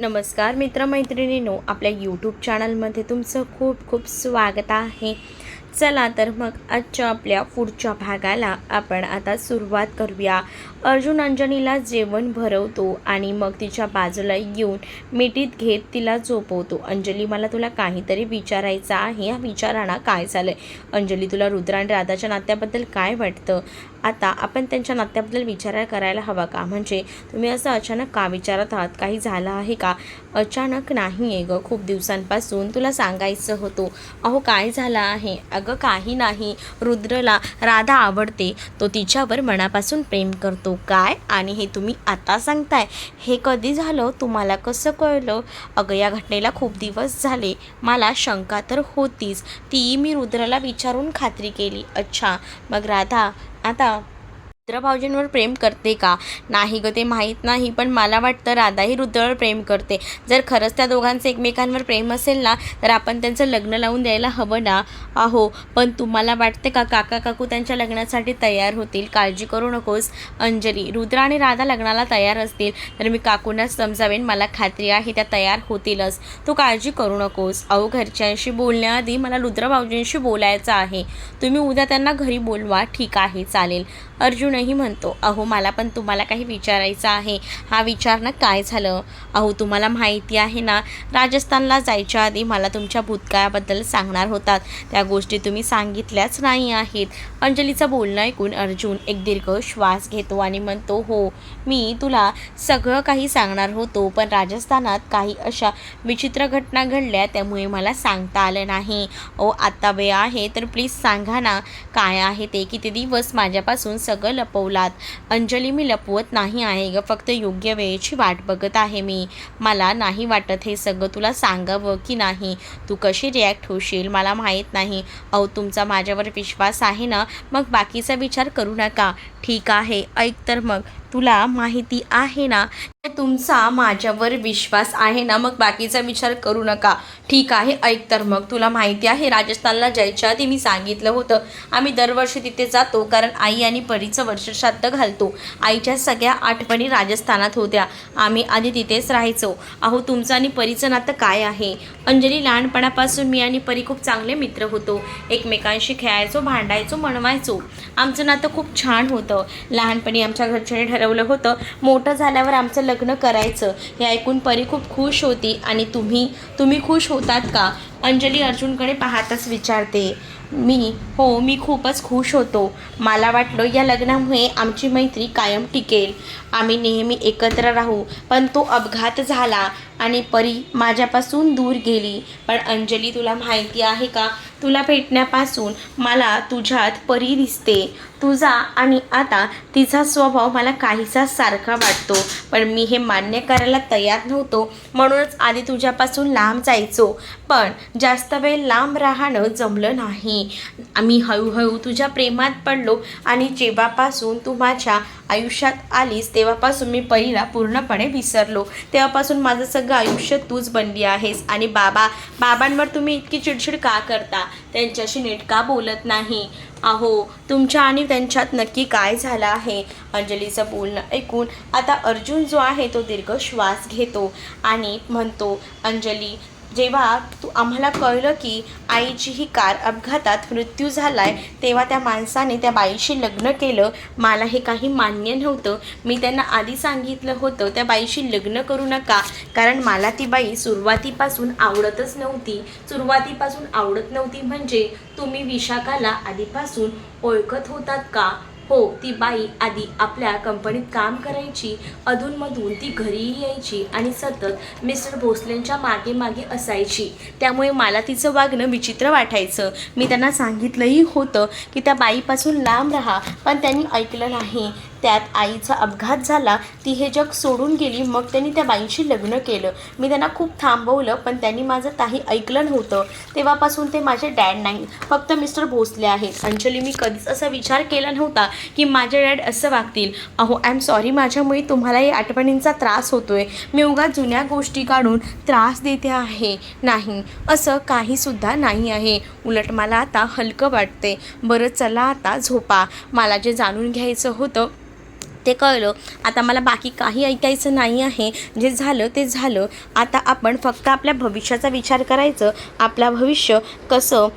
नमस्कार मित्रमैत्रिणींनो आपल्या यूट्यूब चॅनलमध्ये तुमचं खूप खूप स्वागत आहे. चला तर मग आजच्या आपल्या पुढच्या भागाला आपण आता सुरुवात करूया. अर्जुन अंजनीला जेवण भरवतो आणि मग तिच्या बाजूला येऊन मिठीत घेत तिला झोपवतो. अंजली मला तुला काहीतरी विचारायचं आहे. या विचाराना काय झालं अंजली तुला रुद्र आणि राधाच्या नात्याबद्दल काय वाटतं? आता आपण त्यांच्या नात्याबद्दल विचार करायला हवा का? म्हणजे तुम्ही असं अचानक का विचारत आहात? काही झालं आहे का? अचानक नाही आहे गं. खूप दिवसांपासून तुला सांगायचं होतं. अहो काय झालं आहे? अगं काही नाही. रुद्रला राधा आवडते. तो तिच्यावर मनापासून प्रेम करतो. काय? आणि हे तुम्ही आता सांगताय. हे कधी झालं? तुम्हाला कसं कळलं? अगं या घटनेला खूप दिवस झाले. मला शंका तर होतीच. ती मी रुद्रला विचारून खात्री केली. अच्छा. मग राधा आता रुद्र भाऊजींवर प्रेम करते का? नाही ग ते माहीत नाही पण मला वाटतं राधाही रुद्रवर प्रेम करते. जर खरंच त्या दोघांचं एकमेकांवर प्रेम असेल ना तर आपण त्यांचं लग्न लावून द्यायला हवं ना? आहो पण तुम्हाला वाटते का काका काकू त्यांच्या लग्नासाठी तयार होतील? काळजी करू नकोस अंजली. रुद्र आणि राधा लग्नाला तयार असतील तर मी काकूंनाच समजावेन मला खात्री आहे त्या तयार होतीलच. तू काळजी करू नकोस. अहो घरच्यांशी बोलण्याआधी मला रुद्र भाऊजींशी बोलायचं आहे. तुम्ही उद्या त्यांना घरी बोलवा ठीक आहे चालेल. अर्जुनही म्हणतो अहो मला पण तुम्हाला काही विचारायचं आहे. हा विचार ना काय झालं? अहो तुम्हाला माहिती आहे ना राजस्थानला जायच्या आधी मला तुमच्या भूतकाळाबद्दल सांगणार होतात. त्या गोष्टी तुम्ही सांगितल्याच नाही आहेत. अंजलीचं बोलणं ऐकून अर्जुन एक दीर्घ श्वास घेतो आणि म्हणतो हो मी तुला सगळं काही सांगणार होतो पण राजस्थानात काही अशा विचित्र घटना घडल्या त्यामुळे मला सांगता आलं नाही. ओ आत्ता वेळ आहे तर प्लीज सांगा ना काय आहे ते? किती दिवस माझ्यापासून सगळं लपवलात. अंजली मी लपवत नाही आहे ग फक्त योग्य वेळेची वाट बघत आहे मी. मला नाही वाटत हे सगळं तुला सांगावं की नाही. तू कशी रिॲक्ट होशील मला माहीत नाही. अहो तुमचा माझ्यावर विश्वास आहे ना? मग बाकीचा विचार करू नका. ठीक आहे ऐक तर मग. तुला माहिती आहे ना? तुमचा माझ्यावर विश्वास आहे ना मग बाकीचा विचार करू नका. ठीक आहे ऐक तर मग. तुला माहिती आहे राजस्थानला जायच्या आधी मी सांगितलं होतं. आम्ही दरवर्षी तिथे जातो कारण आई आणि परीचं वर्षश्राद्ध घालतो. आईच्या सगळ्या आठवणी राजस्थानात होत्या. आम्ही आधी तिथेच राहायचो. अहो तुमचं आणि परीचं नातं काय आहे? अंजली लहानपणापासून मी आणि परी खूप चांगले मित्र होतो. एकमेकांशी खेळायचो भांडायचो म्हणवायचो आमचं नातं खूप छान होतं. लहानपणी आमच्या घरच्याने ठरवलं होतं मोठं झाल्यावर आमचं लग्न करायचं हे ऐकून परी खूप खुश होती आणि तुम्ही तुम्ही खुश होतात का? अंजली अर्जुनकडे पाहतच विचारते. मी हो मी खूपच खुश होतो. मला वाटलं या लग्नामुळे आमची मैत्री कायम टिकेल. आम्ही नेहमी एकत्र राहू पण तो अपघात झाला आणि परी माझ्यापासून दूर गेली. पण अंजली तुला माहिती आहे का? तुला भेटण्यापासून मला तुझ्यात परी दिसते. तुझा आणि आता तिचा स्वभाव मला काहीसा सारखा वाटतो. पण मी हे मान्य करायला तयार नव्हतो. म्हणूनच आधी तुझ्यापासून लांब जायचो. पण जास्त वेळ लांब राहणं जमलं नाही. आम्ही हळूहळू तुझ्या प्रेमात पडलो आणि जेव्हापासून तू माझ्या आयुष्यात आलीस तेव्हापासून मी परीला पूर्णपणे विसरलो. तेव्हापासून माझं सगळं आयुष्य तूच बनली आहेस. आणि बाबा बाबांवर तुम्ही इतकी चिडचिड का करता? त्यांच्याशी नीट का बोलत नाही. अहो तुमच्या आणि त्यांच्यात नक्की काय झालं आहे? अंजलीचं बोलणं ऐकून आता अर्जुन जो आहे तो दीर्घ श्वास घेतो आणि म्हणतो अंजली जेव्हा तू आम्हाला कळलं की आईची ही कार अपघातात मृत्यू झाला आहे तेव्हा त्या माणसाने त्या बाईशी लग्न केलं. मला हे काही मान्य नव्हतं. मी त्यांना आधी सांगितलं होतं त्या बाईशी लग्न करू नका. कारण मला ती बाई सुरुवातीपासून आवडतच नव्हती. सुरुवातीपासून आवडत नव्हती म्हणजे तुम्ही विशाखाला आधीपासून ओळखत होतात का? हो ती बाई आधी आपल्या कंपनीत काम करायची अधूनमधून ती घरीही यायची आणि सतत मिस्टर भोसलेंच्या मागे मागे असायची. त्यामुळे मला तिचं वागणं विचित्र वाटायचं. मी त्यांना सांगितलंही होतं की त्या बाईपासून लांब राहा पण त्यांनी ऐकलं नाही. त्यात आईचा अपघात झाला ती हे जग सोडून गेली मग त्यांनी त्या बाईंशी लग्न केलं. मी त्यांना खूप थांबवलं पण त्यांनी माझं काही ऐकलं नव्हतं. तेव्हापासून ते माझे डॅड नाही फक्त मिस्टर भोसले आहेत. अंजली मी कधीच असा विचार केला नव्हता की माझे डॅड असं वागतील. अहो आय एम सॉरी माझ्यामुळे तुम्हाला या आठवणींचा त्रास होतो आहे मी उगा जुन्या गोष्टी काढून त्रास देते आहे. नाही असं काहीसुद्धा नाही आहे. उलट मला आता हलकं वाटते बरं चला आता झोपा. मला जे जाणून घ्यायचं होतं ते कळलं. आता मला बाकी काही ऐकायचं नाही आहे. जे झालं ते झालं. आता आपण फक्त आपल्या भविष्याचा विचार करायचं. आपलं भविष्य कसं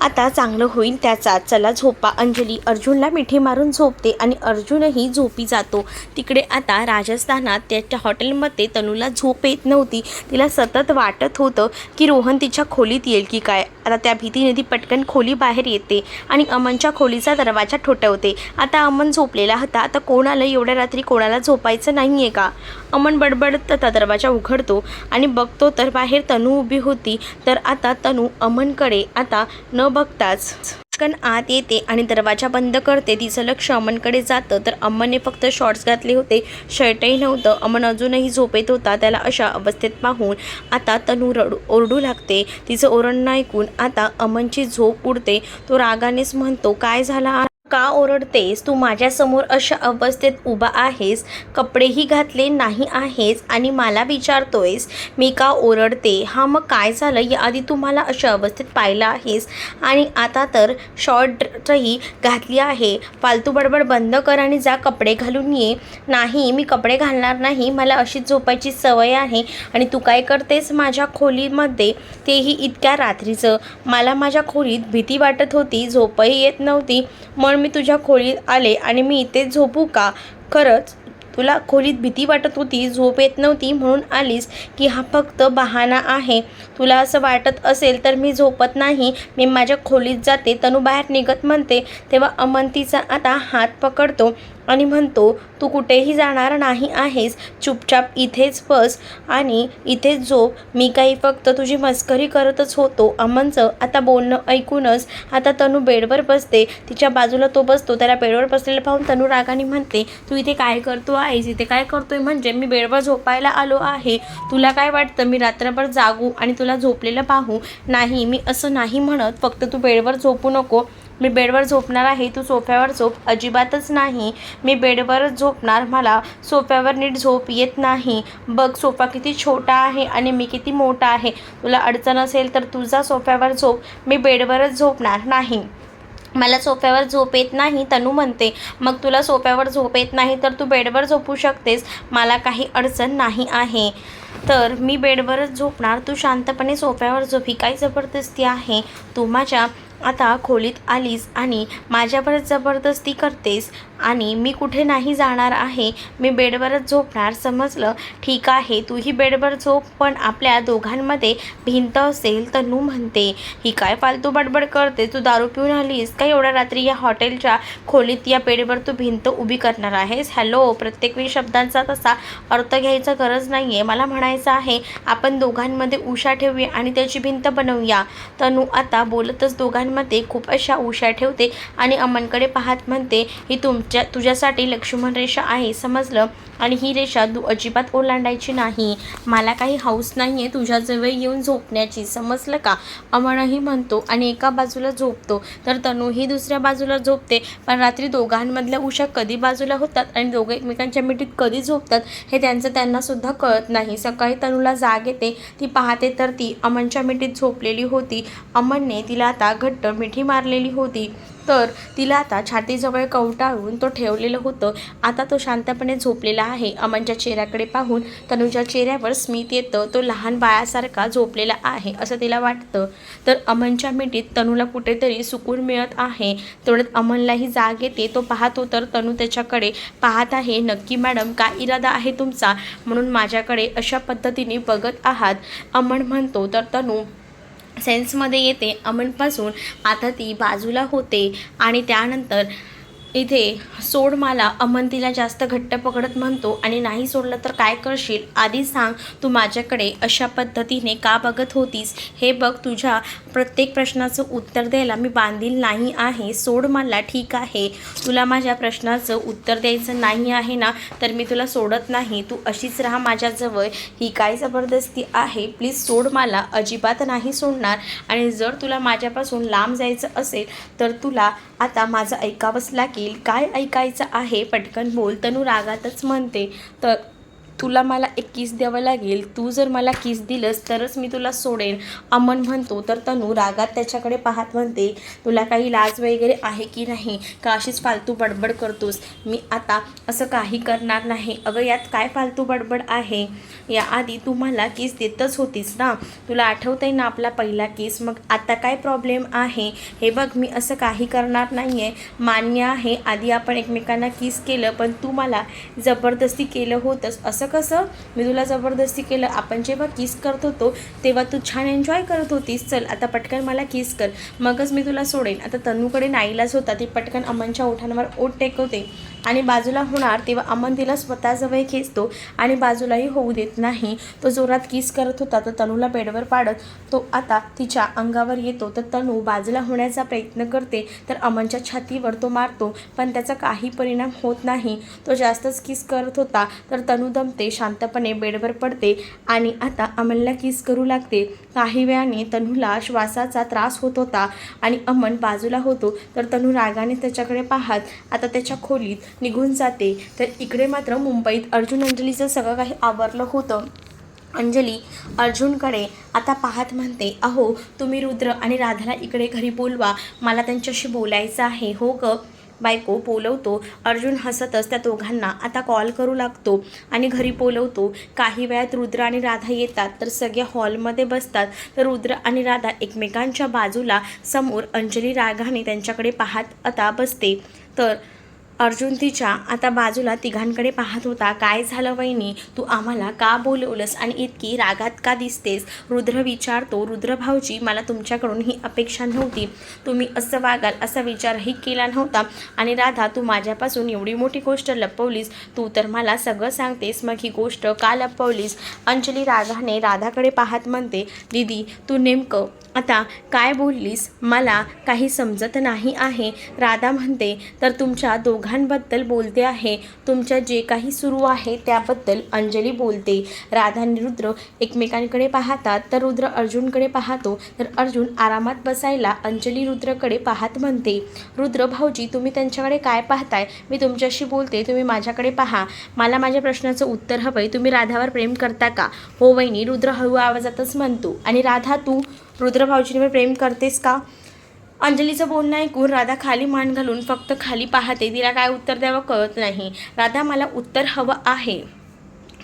आता चांगलं होईल त्याचा. चला झोपा. अंजली अर्जुनला मिठी मारून झोपते आणि अर्जुनही झोपी जातो. तिकडे आता राजस्थानात त्याच्या हॉटेलमध्ये तनूला झोप येत नव्हती. तिला सतत वाटत होतं की रोहन तिच्या खोलीत येईल की काय. आता त्या भीतीने ती पटकन खोली बाहेर येते आणि अमनच्या खोलीचा दरवाजा ठोठवते. आता अमन झोपलेला होता. आता कोण आलं? एवढ्या रात्री कोणाला झोपायचं नाही आहे का? अमन बडबडत आता दरवाजा उघडतो आणि बघतो तर बाहेर तनू उभी होती. तर आता तनू अमनकडे आता न बघताच पटकन आत येते आणि दरवाजा बंद करते. तिचं लक्ष अमनकडे जातं. तर अमनने फक्त शॉर्ट्स घातले होते. शर्टही नव्हतं. अमन अजूनही झोपेत होता. त्याला अशा अवस्थेत पाहून आता तनू रडू ओरडू लागते. तिचं ओरडणं ऐकून आता अमनची झोप उडते. तो रागानेच म्हणतो काय झाला का ओरडतेस? तू माझ्यासमोर अशा अवस्थेत उभा आहेस. कपडेही घातले नाही आहेस आणि मला विचारतोयस मी का ओरडते? हा मग काय झालं? याआधी तू मला अशा अवस्थेत पाहिलं आहेस. आणि आता तर शॉर्टही घातली आहे. फालतू बडबड बंद कर आणि जा कपडे घालून ये. नाही मी कपडे घालणार नाही. मला अशीच झोपायची सवय आहे. आणि तू काय करतेस? माझ्या खोलीमध्ये तेही इतक्या रात्रीचं. मला माझ्या खोलीत भीती वाटत होती. झोपही येत नव्हती. मग मी तुझ्या खोलीत आले आणि मी इथे झोपू का? खरंच तुला खोलीत भीती वाटत होती झोप येत नव्हती म्हणून आलीस की हा फक्त बहाणा आहे. तुला असं वाटत असेल तर मी झोपत नाही. मी माझ्या खोलीत जाते तनू बाहेर निघत म्हणते तेव्हा अमंतीचा आता हात पकडतो. आणि म्हणतो तू कुठेही जाणार नाही आहेस चुपचाप इथेच बस आणि इथेच झोप. मी काही फक्त तुझी मस्करी करतच होतो. अमनचं आता बोलणं ऐकूनच आता तनू बेडवर बसते. तिच्या बाजूला तो बसतो. त्याला बेडवर बसलेलं पाहून तनू रागाने म्हणते तू इथे काय करतो आहेस? इथे काय करतोय? म्हणजे मी बेडवर झोपायला आलो आहे. तुला काय वाटतं? मी रात्रभर जागू आणि तुला झोपलेलं पाहू? नाही मी असं नाही म्हणत. फक्त तू बेडवर झोपू नको. मी बेडवर झोपणार आहे तू सोफ्यावर झोप. अजिबातच नाही. मी बेडवरच झोपणार मला सोफ्यावर नीट झोप येत नाही. बघ सोफा किती छोटा आहे आणि मी किती मोठा आहे. तुला अडचण असेल तर तुझा सोफ्यावर झोप. मी बेडवरच झोपणार नाही. मला सोफ्यावर झोप येत नाही तनू म्हणते. मग तुला सोफ्यावर झोप येत नाही तर तू बेडवर झोपू शकतेस. मला काही अडचण नाही आहे. तर मी बेडवरच झोपणार. तू शांतपणे सोफ्यावर झोप. ही काय जबरदस्ती आहे? तू माझ्या आता खोलीत आलीस आणि माझ्यावर जबरदस्ती करतेस आणि मी कुठे नाही जाणार आहे मी बेडवरच झोपणार समजलं? ठीक आहे तूही बेडवर झोप पण आपल्या दोघांमध्ये भिंत असेल तर नू म्हणते. ही काय फालतू बडबड करते? तू दारू पिऊन आलीस का एवढ्या रात्री या हॉटेलच्या खोलीत या बेडवर तू भिंत उभी करणार आहेस? हॅलो प्रत्येक वेळी शब्दांचा तसा अर्थ घ्यायचा गरज नाही आहे मला म्हणायचं आहे आपण दोघांमध्ये उषा ठेवूया आणि त्याची भिंत बनवूया. तनू आता बोलतच दोघांमध्ये खूप अशा उशा ठेवते आणि अमनकडे पाहत म्हणते ही तुमच्या तुझ्यासाठी लक्ष्मण रेषा आहे. समजलं. आणि ही रेषा तू अजिबात ओलांडायची नाही. मला काही हौस नाही आहे तुझ्याजवळ येऊन झोपण्याची. समजलं का? अमनही म्हणतो आणि एका बाजूला झोपतो. तर तनूही दुसऱ्या बाजूला झोपते पण रात्री दोघांमधल्या उषा कधी बाजूला होतात आणि दोघं एकमेकांच्या मिठीत कधी झोपतात हे त्यांचं त्यांनासुद्धा कळत नाही. सकाळी तनूला जाग येते ती पाहते तर ती अमनच्या मिठीत झोपलेली होती. अमनने तिला आता घट्ट मिठी मारलेली होती. तर तिला आता छातीजवळ कवटाळून तो ठेवलेलं होतं. आता तो शांतपणे झोपलेला आहे. अमनच्या चेहऱ्याकडे पाहून तनुच्या चेहऱ्यावर स्मित येतं. तो लहान बाळासारखा झोपलेला आहे असं तिला वाटतं. तर अमनच्या मिठीत तनूला कुठेतरी सुकून मिळत आहे. तेवढ्यात अमनलाही जाग येते. तो पाहतो तर तनू त्याच्याकडे पाहत आहे नक्की मॅडम काय इरादा आहे तुमचा? म्हणून माझ्याकडे अशा पद्धतीने बघत आहात. अमन म्हणतो तर तनू सेन्समध्ये येते अमनपासून आता ती बाजूला होते आणि त्यानंतर इथे सोड मला अमन तिला जास्त घट्ट पकडत म्हणतो आणि नाही सोडलं तर काय करशील? आधी सांग तू माझ्याकडे अशा पद्धतीने का बघत होतीस? हे बघ तुझ्या प्रत्येक प्रश्नाचं उत्तर द्यायला मी बांधील नाही आहे. सोड मला ठीक आहे. तुला माझ्या प्रश्नाचं उत्तर द्यायचं नाही आहे ना तर मी तुला सोडत नाही. तू अशीच राहा माझ्याजवळ. ही काय जबरदस्ती आहे? प्लीज सोड मला. अजिबात नाही सोडणार. आणि जर तुला माझ्यापासून लांब जायचं असेल तर तुला आता माझं ऐकावंच लागेल. काय ऐकायचं आहे? पटकन बोल. तनू रागातच म्हणते. तर तुला मला एक किस द्यावं लागेल. तू जर मला किस दिलंस तरच मी तुला सोडेन. अमन म्हणतो तर तनू रागात त्याच्याकडे पाहत म्हणते तुला काही लाज वगैरे आहे की नाही? का अशीच फालतू बडबड करतोस? मी आता असं काही करणार नाही. अगं यात काय फालतू बडबड आहे? याआधी तू मला किस देतच होतीस ना? तुला आठवतंय ना आपला पहिला केस? मग आता काय प्रॉब्लेम आहे? हे बघ मी असं काही करणार नाही आहे मान्य आहे आधी आपण एकमेकांना किस केलं पण तू मला जबरदस्ती केलं होतंस असं कसं? मी तुला जबरदस्ती केलं. आपण जेव्हा किस करत होतो तेव्हा तू छान एन्जॉय करत होतीस. चल आता पटकन मला किस कर. मगच मी तुला सोडेन. आता तनूकडे नाईलाच होता. ती पटकन अमनच्या ओठांवर ओठ टेकवते. आणि बाजूला होणार तेव्हा अमन तिला स्वतःजवळ खेचतो आणि बाजूलाही होऊ देत नाही. तो जोरात किस करत होता तर तनूला बेडवर पाडत तो आता तिच्या अंगावर येतो. तर तनू बाजूला होण्याचा प्रयत्न करते तर अमनच्या छातीवर तो मारतो पण त्याचा काही परिणाम होत नाही. तो जास्तच किस करत होता तर तनू दमते शांतपणे बेडवर पडते आणि आता अमनला किस करू लागते. काही वेळाने तनूला श्वासाचा त्रास होत होता आणि अमन बाजूला होतो तर तनू रागाने त्याच्याकडे पाहत आता त्याच्या खोलीत निघून जाते. तर इकडे मात्र मुंबईत अर्जुन अंजलीचं सगळं काही आवरलं होतं. अंजली अर्जुनकडे आता पाहत म्हणते अहो तुम्ही रुद्र आणि राधाला इकडे घरी बोलवा. मला त्यांच्याशी बोलायचं आहे. हो ग. बायको बोलवतो. अर्जुन हसतच त्या दोघांना. आता कॉल करू लागतो आणि घरी बोलवतो. काही वेळात रुद्र आणि राधा येतात तर सगळे हॉलमध्ये बसतात. तर रुद्र आणि राधा एकमेकांच्या बाजूला समोर अंजली रागाने त्यांच्याकडे पाहत आता बसते. तर अर्जुन तिच्या आता बाजूला तिघांकडे पाहत होता काय झालं वहिनी? तू आम्हाला का बोलवलंस आणि इतकी रागात का दिसतेस? रुद्र विचारतो रुद्र भाऊजी मला तुमच्याकडून ही अपेक्षा नव्हती. तुम्ही असं वागाल असा विचारही केला नव्हता. आणि राधा तू माझ्यापासून एवढी मोठी गोष्ट लपवलीस. तू तर मला सगळं सांगतेस मग ही गोष्ट का लपवलीस? अंजली राधाने राधाकडे पाहत म्हणते दीदी तू नेमकं आता काय बोललीस? मला काही समजत नाही आहे. राधा म्हणते तर तुमच्या दोघांबद्दल बोलते आहे. तुमच्या जे काही सुरू आहे त्याबद्दल अंजली बोलते. राधा आणि रुद्र एकमेकांकडे पाहतात तर रुद्र अर्जुनकडे पाहतो तर अर्जुन आरामात बसायला अंजली रुद्रकडे पाहत म्हणते रुद्र भाऊजी तुम्ही त्यांच्याकडे काय पाहताय? मी तुमच्याशी बोलते तुम्ही माझ्याकडे पहा. मला माझ्या प्रश्नाचं उत्तर हवंय. तुम्ही राधावर प्रेम करता का? हो वहिनी रुद्र हळू आवाजातच म्हणतो. आणि राधा तू रुद्र भाऊजींवर प्रेम करतेस का? अंजलीचं बोलणं ऐकून राधा खाली मान घालून फक्त खाली पाहते. तिला काय उत्तर द्यावं कळत नाही. राधा मला उत्तर हवं आहे.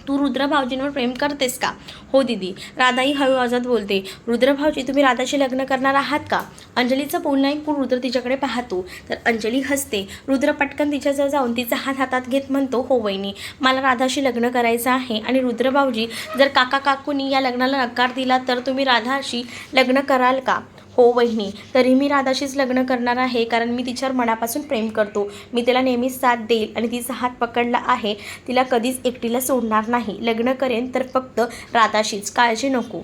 तू रुद्र भाऊजींवर प्रेम करतेस का? हो दीदी. राधाही हळू आवाजात बोलते रुद्र भाऊजी तुम्ही राधाशी लग्न करणार आहात का? अंजलीचं बोलणं ऐकून रुद्र तिच्याकडे पाहतो. तर अंजली हसते रुद्र पटकन तिच्याजवळ जाऊन तिचा हात हातात घेत म्हणतो हो वहिनी मला राधाशी लग्न करायचं आहे आणि रुद्र भाऊजी जर काका काकूनी या लग्नाला नकार दिला तर तुम्ही राधाशी लग्न कराल का? हो वहिनी तरी मी राधाशीच लग्न करणार आहे कारण मी तिच्यावर मनापासून प्रेम करतो. मी तिला नेहमीच साथ देईल आणि तिचा हात पकडला आहे. तिला कधीच एकटीला सोडणार नाही. लग्न करेन तर फक्त राधाशीच. काळजी नको.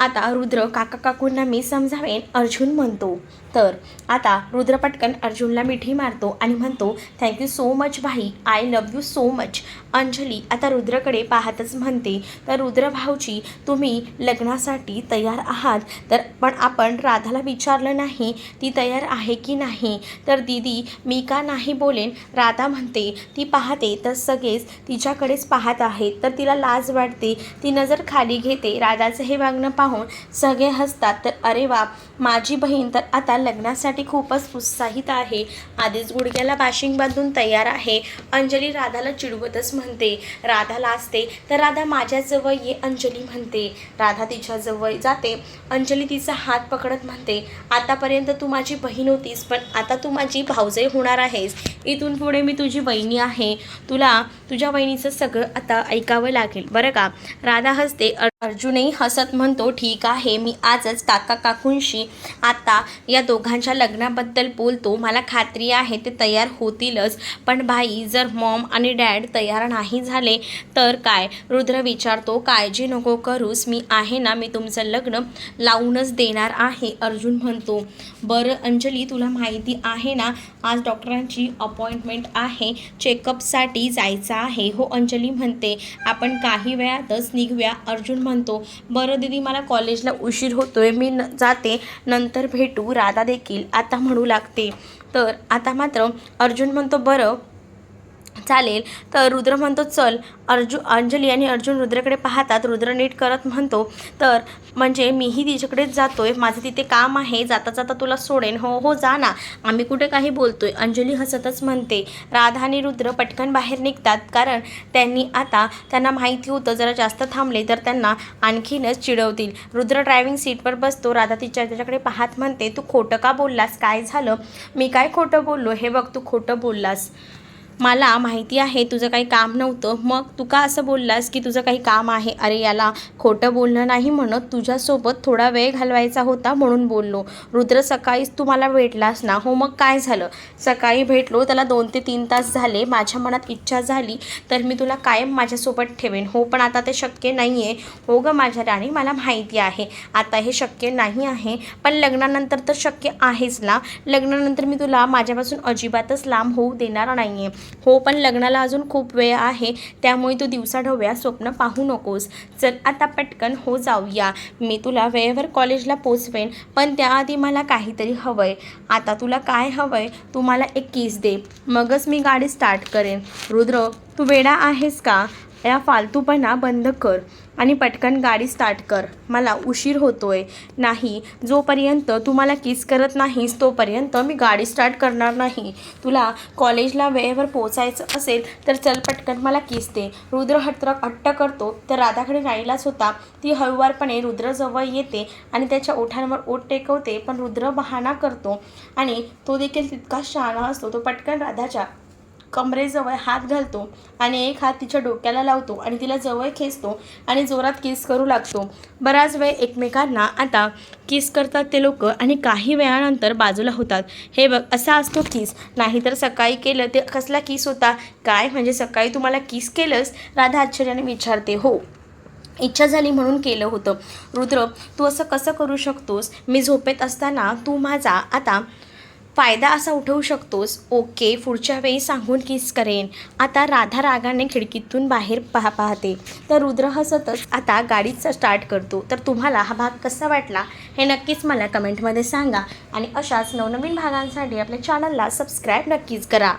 आता रुद्र काका काकूंना मी समजावेन अर्जुन म्हणतो. तर आता रुद्र पटकन अर्जुनला मिठी मारतो आणि म्हणतो थँक्यू सो मच भाई. I love you so much Anjali आता रुद्रकडे पाहतच म्हणते तर रुद्र भाऊजी तुम्ही लग्नासाठी तयार आहात. तर पण आपण राधाला विचारलं नाही ती तयार आहे की नाही? तर दीदी मी का नाही बोलेन? राधा म्हणते ती पाहते तर सगळेच तिच्याकडेच पाहत आहेत. तर तिला लाज वाटते. ती नजर खाली घेते. राधाचं हे वागणं पाहून सगळे हसतात. तर अरे वा माझी बहीण तर आता लग्नासाठी खूपच उत्साहित आहे. आधीच गुडघ्याला बाशिंग बांधून तयार आहे. अंजली राधाला चिडवतच म्हणते राधाला असते तर राधा माझ्याजवळ ये अंजली म्हणते. राधा तिच्याजवळ जाते. अंजली तिचा हात पकडत म्हणते आतापर्यंत तू माझी बहीण होतीस पण आता तू माझी भावजय होणार आहेस. इथून पुढे मी तुझी बहिणी आहे. तुला तुझ्या बहिणीचं सगळं आता ऐकावं लागेल बरं का राधा हसते अर्जुनही हसत म्हणतो ठीक आहे मी आजच काका काकूंशी आता या दोघांच्या लग्नाबद्दल बोलतो. मला खात्री आहे ते तयार होतीलच. पण भाई जर मॉम आणि डॅड तयार नाही झाले तर काय रुद्र विचारतो काळजी नको करूस. मी आहे ना मी तुमचं लग्न लावूनच देणार आहे अर्जुन म्हणतो. बरं अंजली तुला माहिती आहे ना आज डॉक्टरांची अपॉइंटमेंट आहे. चेकअपसाठी जायचं आहे. हो अंजली म्हणते. आपण काही वेळातच निघूया अर्जुन म्हणतो बरं दीदी मला कॉलेजला उशीर होतोय मी न जाते नंतर भेटू राधा देखील आता म्हणू लागते. तर आता मात्र अर्जुन म्हणतो बरं चालेल. तर रुद्र म्हणतो चल. अर्जु अंजली आणि अर्जुन रुद्रकडे पाहतात. रुद्र नीट करत म्हणतो तर म्हणजे मीही तिच्याकडेच जातोय. माझं तिथे काम आहे. जाता जाता तुला सोडेन. हो हो जा ना. आम्ही कुठे काही बोलतोय. अंजली हसतच म्हणते. राधा आणि रुद्र पटकन बाहेर निघतात. कारण त्यांनी आता त्यांना माहिती होतं जरा जास्त थांबले तर त्यांना आणखीनच चिडवतील. रुद्र ड्रायव्हिंग सीटवर बसतो. राधा तिच्या त्याच्याकडे पाहत म्हणते तू खोटं का बोललास? काय झालं? मी काय खोटं बोललो? हे बघ तू खोटं बोललास. मला माहिती आहे तुझं काही काम नव्हतं. मग तू का असं बोललास की तुझं काही काम आहे? अरे याला खोटं बोलणं नाही म्हणत. तुझ्यासोबत थोडा वेळ घालवायचा होता म्हणून बोललो. रुद्र सकाळीच तू मला भेटलास ना? हो मग काय झालं? सकाळी भेटलो त्याला दोन ते तीन तास झाले. माझ्या मनात इच्छा झाली तर मी तुला कायम माझ्यासोबत ठेवेन. हो पण आता ते शक्य नाही आहे हो गं माझ्या राणी मला माहिती आहे. आता हे शक्य नाही आहे पण लग्नानंतर तर शक्य आहेच ना? लग्नानंतर मी तुला माझ्यापासून अजिबातच लांब होऊ देणार नाही आहे हो पण लग्नाला अजून खूप वेळ आहे. त्यामुळे तू दिवसाढवळ्या स्वप्न पाहू नकोस. चल आता पटकन हो जाऊया. मी तुला वेळेवर कॉलेजला पोचवेन पण त्याआधी मला काहीतरी हवं आहे आता तुला काय हवं आहे तू मला एक किस दे. मगच मी गाडी स्टार्ट करेन. रुद्र तू वेडा आहेस का? या फालतूपणा बंद कर. आणि पटकन गाडी स्टार्ट कर. मला उशीर होतोय. नाही जोपर्यंत तू मला किस करत नाहीस तोपर्यंत मी गाडी स्टार्ट करणार नाही. तुला कॉलेजला वेळेवर पोचायचं असेल तर चल पटकन मला किस दे. रुद्र हट्ट हट्ट करतो. तर राधाकडे राहिलाच होता. ती हळुवारपणे रुद्रजवळ येते आणि त्याच्या ओठांवर ओठ टेकवते पण रुद्र बहाणा करतो. आणि तो देखील तितकाच शहाणा असतो. तो पटकन राधाच्या कमरेजवळ हात घालतो आणि एक हात तिच्या डोक्याला लावतो आणि तिला जवळ खेचतो आणि जोरात किस करू लागतो. बराच वेळ एकमेकांना आता किस करतात ते लोक आणि काही वेळानंतर बाजूला होतात. हे बघ असा असतो किस. नाहीतर सकाळी केलं ते कसला किस होता? काय? म्हणजे सकाळी तुम्हाला किस केलंस? राधा आश्चर्याने विचारते. हो. इच्छा झाली म्हणून केलं होतं. रुद्र तू असं कसं करू शकतोस? मी झोपेत असताना तू माझा आता फायदा असा उठवू शकतोस. ओके पुढच्या वेळी सांगून किस करेन. आता राधा रागाने खिडकीतून बाहेर पहा पाहते. तर रुद्र हसतच आता गाडीचा स्टार्ट करतो. तर तुम्हाला हा भाग कसा वाटला? हे नक्कीच मला कमेंटमध्ये सांगा. आणि अशाच नवनवीन भागांसाठी आपल्या चॅनलला सबस्क्राईब नक्कीच करा.